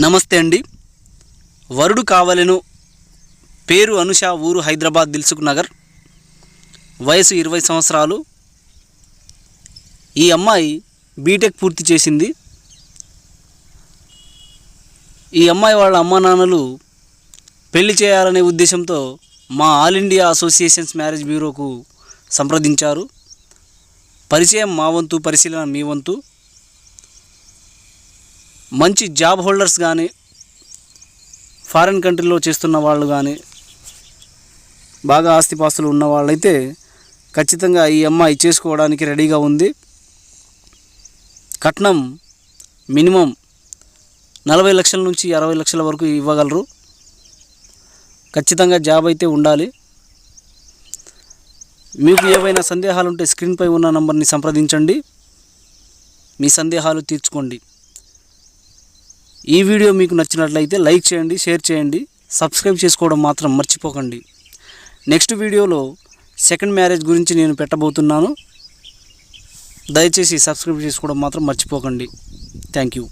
నమస్తే అండి. వరుడు కావలెను పేరు అనుష ఊరు హైదరాబాద్ దిల్సుఖ్ నగర్. వయసు ఇరవై సంవత్సరాలు. ఈ అమ్మాయి బీటెక్ పూర్తి చేసింది. ఈ అమ్మాయి వాళ్ళ అమ్మా నాన్నలు పెళ్ళి చేయాలనే ఉద్దేశంతో మా ఆల్ ఇండియా అసోసియేషన్స్ మ్యారేజ్ బ్యూరోకు సంప్రదించారు. పరిచయం మా వంతు పరిశీలన మీ వంతు. మంచి జాబ్ హోల్డర్స్ కానీ ఫారిన్ కంట్రీలో చేస్తున్న వాళ్ళు కానీ బాగా ఆస్తిపాస్తులు ఉన్న వాళ్ళైతే ఖచ్చితంగా ఈ అమ్మాయి చేసుకోవడానికి రెడీగా ఉంది. కట్నం మినిమం నలభై లక్షల నుంచి అరవై లక్షల వరకు ఇవ్వగలరు. ఖచ్చితంగా జాబ్ అయితే ఉండాలి. మీకు ఏవైనా సందేహాలు ఉంటే స్క్రీన్పై ఉన్న నంబర్ని సంప్రదించండి. మీ సందేహాలు తీర్చుకోండి. ఈ వీడియో మీకు నచ్చినట్లయితే లైక్ చేయండి షేర్ చేయండి సబ్స్క్రైబ్ చేసుకోవడం మాత్రం మర్చిపోకండి. నెక్స్ట్ వీడియోలో సెకండ్ మ్యారేజ్ గురించి నేను పెట్టబోతున్నాను. దయచేసి సబ్స్క్రైబ్ చేసుకోవడం మాత్రం మర్చిపోకండి. Thank you.